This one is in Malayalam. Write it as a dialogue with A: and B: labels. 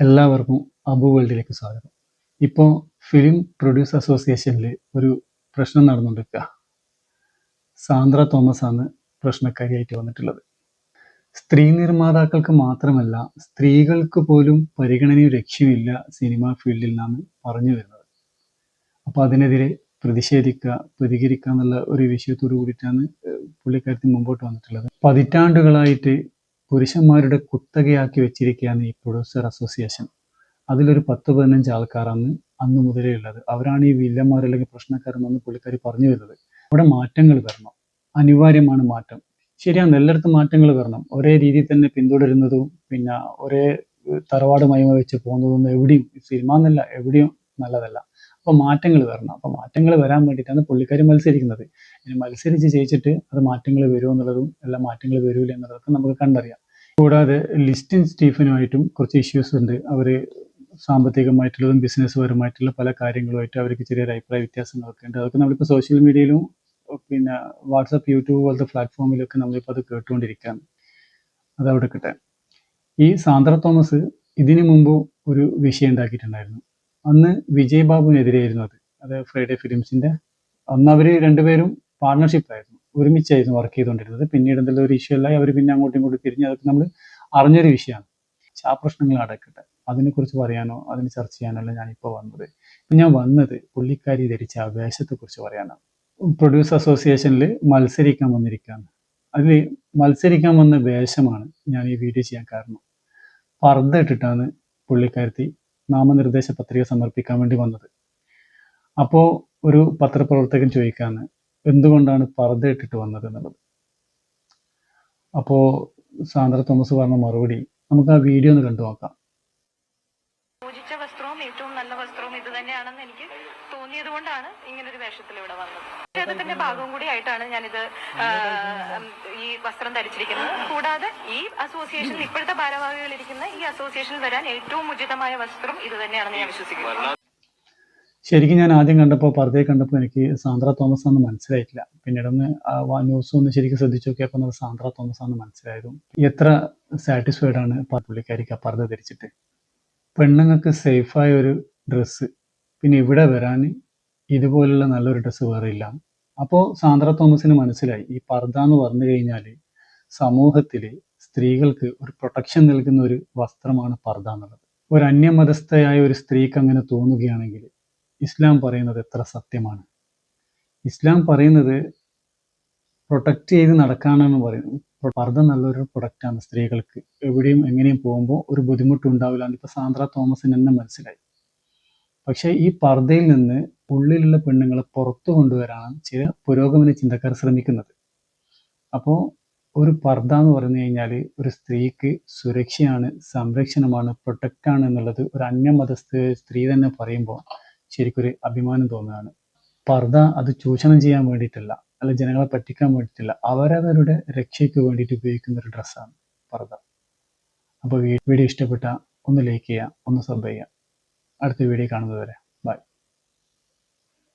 A: എല്ലാവർക്കും അബു വേൾഡിലേക്ക് സ്വാഗതം. ഇപ്പോൾ ഫിലിം പ്രൊഡ്യൂസ് അസോസിയേഷനിൽ ഒരു പ്രശ്നം നടന്നുകൊണ്ടിരിക്കുക സാന്ദ്ര തോമസ് ആണ് പ്രശ്നക്കാരിയായിട്ട് വന്നിട്ടുള്ളത്. സ്ത്രീ നിർമ്മാതാക്കൾക്ക് മാത്രമല്ല സ്ത്രീകൾക്ക് പോലും പരിഗണനയും രക്ഷയുമില്ല സിനിമാ ഫീൽഡിൽ നിന്നാണ് പറഞ്ഞു വരുന്നത്. അപ്പോൾ അതിനെതിരെ പ്രതിഷേധിക്കുക പ്രതികരിക്കുക എന്നുള്ള ഒരു വിഷയത്തോടു കൂടിയിട്ടാണ് പുള്ളിക്കാരത്തി മുമ്പോട്ട് വന്നിട്ടുള്ളത്. പതിറ്റാണ്ടുകളായിട്ട് പുരുഷന്മാരുടെ കുത്തകയാക്കി വെച്ചിരിക്കുകയാണ് ഈ പ്രൊഡ്യൂസർ അസോസിയേഷൻ അതിലൊരു പത്ത് പതിനഞ്ച് ആൾക്കാരാണ് അന്ന് മുതലേ ഉള്ളത്. അവരാണ് ഈ വില്ലന്മാർ അല്ലെങ്കിൽ പ്രശ്നക്കാരെന്നാണ് പുള്ളിക്കാർ പറഞ്ഞു വരുന്നത്. അവിടെ മാറ്റങ്ങൾ വരണം. അനിവാര്യമാണ് മാറ്റം. ശരിയാണ് എല്ലായിടത്തും മാറ്റങ്ങൾ വരണം. ഒരേ രീതിയിൽ തന്നെ പിന്തുടരുന്നതും പിന്നെ ഒരേ തറവാട് മയമ വെച്ച് പോകുന്നതൊന്നും എവിടെയും സിനിമ എന്നല്ല എവിടെയും നല്ലതല്ല. അപ്പൊ മാറ്റങ്ങൾ വരണം. അപ്പൊ മാറ്റങ്ങൾ വരാൻ വേണ്ടിയിട്ടാണ് പുള്ളിക്കാർ മത്സരിക്കുന്നത്. ഇനി മത്സരിച്ച് ജയിച്ചിട്ട് അത് മാറ്റങ്ങൾ വരുമോ എന്നുള്ളതും എല്ലാ മാറ്റങ്ങൾ വരൂല എന്നുള്ളതൊക്കെ നമുക്ക് കണ്ടറിയാം. കൂടാതെ ലിസ്റ്റിൻ സ്റ്റീഫനുമായിട്ടും കുറച്ച് ഇഷ്യൂസ് ഉണ്ട്. അവർ സാമ്പത്തികമായിട്ടുള്ളതും ബിസിനസ് പരമായിട്ടുള്ള പല കാര്യങ്ങളുമായിട്ട് അവർക്ക് ചെറിയൊരു അഭിപ്രായ വ്യത്യാസങ്ങളൊക്കെ ഉണ്ട്. അതൊക്കെ നമ്മളിപ്പോൾ സോഷ്യൽ മീഡിയയിലും പിന്നെ വാട്സപ്പ് യൂട്യൂബ് പോലത്തെ പ്ലാറ്റ്ഫോമിലൊക്കെ നമ്മളിപ്പോൾ അത് കേട്ടുകൊണ്ടിരിക്കുകയാണ്. അതവിടെ കിട്ടെ ഈ സാന്ദ്ര തോമസ് ഇതിനു മുമ്പ് ഒരു വിഷയം ഉണ്ടാക്കിയിട്ടുണ്ടായിരുന്നു. അന്ന് വിജയ് ബാബുവിനെതിരെയായിരുന്നു അത്. അത് ഫ്രൈഡേ ഫിലിംസിന്റെ അന്ന് അവർ രണ്ടുപേരും പാർട്ണർഷിപ്പ് ആയിരുന്നു. ഒരുമിച്ചായിരുന്നു വർക്ക് ചെയ്തുകൊണ്ടിരുന്നത്. പിന്നീട് എന്തെങ്കിലും ഒരു ഇഷ്യൂ അല്ലായി അവർ പിന്നെ അങ്ങോട്ടും ഇങ്ങോട്ടും തിരിഞ്ഞ് അതൊക്കെ നമ്മൾ അറിഞ്ഞൊരു വിഷയമാണ്. പക്ഷെ ആ പ്രശ്നങ്ങൾ അടക്കട്ടെ അതിനെക്കുറിച്ച് പറയാനോ അതിന് ചർച്ച ചെയ്യാനോ അല്ല ഞാനിപ്പോൾ വന്നത്. ഞാൻ വന്നത് പുള്ളിക്കാരി ധരിച്ച ആ വേഷത്തെക്കുറിച്ച് പറയാനാണ്. പ്രൊഡ്യൂസ് അസോസിയേഷനിൽ മത്സരിക്കാൻ വന്നിരിക്കുകയാണ്. അതിൽ മത്സരിക്കാൻ വന്ന വേഷമാണ് ഞാൻ ഈ വീഡിയോ ചെയ്യാൻ കാരണം. പർദ്ദ ഇട്ടിട്ടാണ് പുള്ളിക്കാരത്തി നാമനിർദ്ദേശ പത്രിക സമർപ്പിക്കാൻ വേണ്ടി വന്നത്. അപ്പോൾ ഒരു പത്രപ്രവർത്തകൻ ചോദിക്കാന്ന് എന്തുകൊണ്ടാണ് പർദ്ദ ഇട്ടിട്ട് വന്നത് എന്നുള്ളത്? അപ്പോൾ സാന്ദ്ര തോമസ് പറഞ്ഞ മറുപടി നമുക്ക് ആ വീഡിയോ ഒന്ന് കണ്ടു നോക്കാം.
B: പൂജിച്ച വസ്ത്രവും ഏറ്റവും നല്ല വസ്ത്രവും ഇത് തന്നെയാണെന്ന് എനിക്ക് തോന്നിയത് കൊണ്ടാണ് ഇങ്ങനൊരു വേഷത്തിൽ ഇവിടെ വന്നത്. ക്ഷേത്രത്തിന്റെ ഭാഗവും കൂടി ആയിട്ടാണ് ഞാനിത് ഈ വസ്ത്രം ധരിച്ചിരിക്കുന്നത്. കൂടാതെ ഈ അസോസിയേഷൻ ഇപ്പോഴത്തെ ഭാരവാഹികൾ ഇരിക്കുന്ന ഈ അസോസിയേഷനിൽ വരാൻ ഏറ്റവും ഉചിതമായ വസ്ത്രം ഇത് തന്നെയാണെന്ന് ഞാൻ വിശ്വസിക്കുന്നു.
A: ശരിക്കും ഞാൻ ആദ്യം കണ്ടപ്പോൾ പർദ്ദയെ കണ്ടപ്പോൾ എനിക്ക് സാന്ദ്ര തോമസ് ആണെന്ന് മനസ്സിലായിട്ടില്ല. പിന്നീട് ഒന്ന് ആ ന്യൂസ് ഒന്ന് ശരിക്കും ശ്രദ്ധിച്ചു നോക്കിയപ്പോൾ അത് സാന്ദ്ര തോമസ് ആണെന്ന് മനസ്സിലായതും. എത്ര സാറ്റിസ്ഫൈഡ് ആണ് പുള്ളിക്കാരിക്ക് ആ പർദ്ദ ധരിച്ചിട്ട്. പെണ്ണുങ്ങൾക്ക് സേഫായ ഒരു ഡ്രസ്സ് പിന്നെ ഇവിടെ വരാൻ ഇതുപോലുള്ള നല്ലൊരു ഡ്രസ്സ് വേറെ ഇല്ല. അപ്പോൾ സാന്ദ്ര തോമസിന് മനസ്സിലായി. ഈ പർദ്ദ എന്ന് പറഞ്ഞു കഴിഞ്ഞാൽ സമൂഹത്തിൽ സ്ത്രീകൾക്ക് ഒരു പ്രൊട്ടക്ഷൻ നൽകുന്ന ഒരു വസ്ത്രമാണ് പർദ്ദ എന്നുള്ളത്. ഒരു അന്യമതസ്ഥയായ ഒരു സ്ത്രീക്ക് അങ്ങനെ തോന്നുകയാണെങ്കിൽ ഇസ്ലാം പറയുന്നത് എത്ര സത്യമാണ്? ഇസ്ലാം പറയുന്നത് പ്രൊട്ടക്റ്റ് ചെയ്ത് നടക്കാനാണ് പറയുന്നത് പർദ്ദ നല്ലൊരു പ്രൊഡക്റ്റാണ് സ്ത്രീകൾക്ക്. എവിടെയും എങ്ങനെയും പോകുമ്പോൾ ഒരു ബുദ്ധിമുട്ട് ബുദ്ധിമുട്ടുണ്ടാവില്ല. എന്നിപ്പോൾ സാന്ദ്ര തോമസിന് തന്നെ മനസ്സിലായി. പക്ഷേ ഈ പർദ്ദയിൽ നിന്ന് ഉള്ളിലുള്ള പെണ്ണുങ്ങളെ പുറത്തു കൊണ്ടുവരാനാണ് ചില പുരോഗമന ചിന്തക്കാർ ശ്രമിക്കുന്നത്. അപ്പോൾ ഒരു പർദ്ദ എന്ന് പറഞ്ഞു കഴിഞ്ഞാൽ ഒരു സ്ത്രീക്ക് സുരക്ഷയാണ് സംരക്ഷണമാണ് പ്രൊട്ടക്റ്റാണ് എന്നുള്ളത് ഒരു അന്യമതസ്ഥ സ്ത്രീ തന്നെ പറയുമ്പോൾ ശരിക്കൊരു അഭിമാനം തോന്നുകയാണ്. പർദ്ദ അത് ചൂഷണം ചെയ്യാൻ വേണ്ടിയിട്ടല്ല അല്ല ജനങ്ങളെ പറ്റിക്കാൻ വേണ്ടിയിട്ടില്ല അവരവരുടെ രക്ഷയ്ക്ക് വേണ്ടിയിട്ട് ഉപയോഗിക്കുന്ന ഒരു ഡ്രസ്സാണ് പർദ്ദ. അപ്പോൾ വീഡിയോ ഇഷ്ടപ്പെട്ട ഒന്ന് ലൈക്ക് ചെയ്യുക ഒന്ന് സബ് ചെയ്യുക. അടുത്ത വീഡിയോ കാണുന്നത് വരെ